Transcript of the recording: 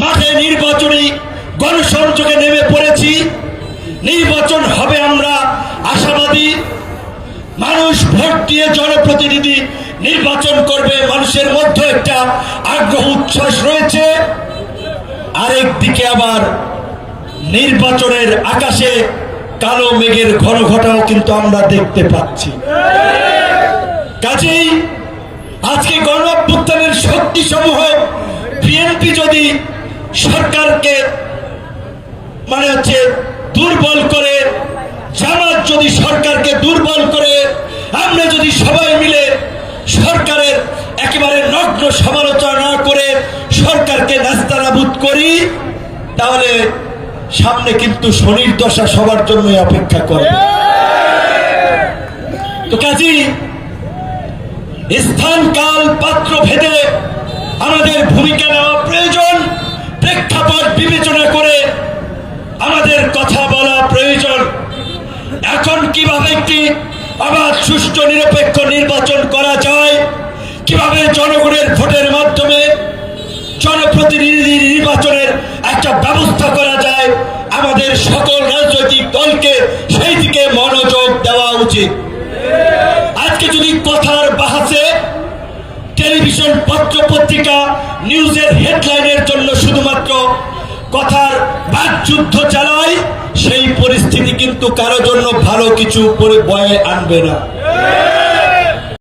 মাঠে নির্বাচনী গণসংযোগে নেমে পড়েছি। নির্বাচন হবে আমরা আশাবাদী। মানুষ ভোট দিয়ে জনপ্রতিনিধি নির্বাচন করবে, মানুষের মধ্যে একটা আগ্রহ, উচ্ছ্বাস রয়েছে। আরেক দিকে আবার নির্বাচনের আকাশে কালো মেঘের ঘন ঘটাও কিন্তু আমরা দেখতে পাচ্ছি। কাজেই আজকে গণঅভ্যুত্থানের শক্তি সমূহ বিএনপি যদি সরকারকে মানে হচ্ছে দুর্বল করে, জামাত যদি সরকারকে দুর্বল করে, আমরা যদি সবাই মিলে সরকারের একেবারে নগ্ন সমালোচনা না করে সরকারকে নাস্তানাবুদ করি, তাহলে সামনে কিন্তু শনির দশা সবার জন্যই অপেক্ষা করে। তো কাজী স্থান কাল পাত্র ভেদে আমাদের ভূমিকা নেওয়া কীভাবে একটি আবার সুষ্ঠু, নিরপেক্ষ নির্বাচন করা যায়? কীভাবে জনগণের ভোটের মাধ্যমে জনপ্রতিনিধি নির্বাচনের একটা ব্যবস্থা করা যায়? আমাদের সকল রাজনৈতিক দলকে সেই দিকে মনোযোগ দেওয়া উচিত। আজকে যদি কথার বাহাসে টেলিভিশন পত্র পত্রিকা নিউজের হেডলাইনের জন্য শুধুমাত্র কথার বাক যুদ্ধ চালায় সেই পরিস্থিতি কিন্তু কারও জন্য ভালো কিছু করে বয়ে আনবে না।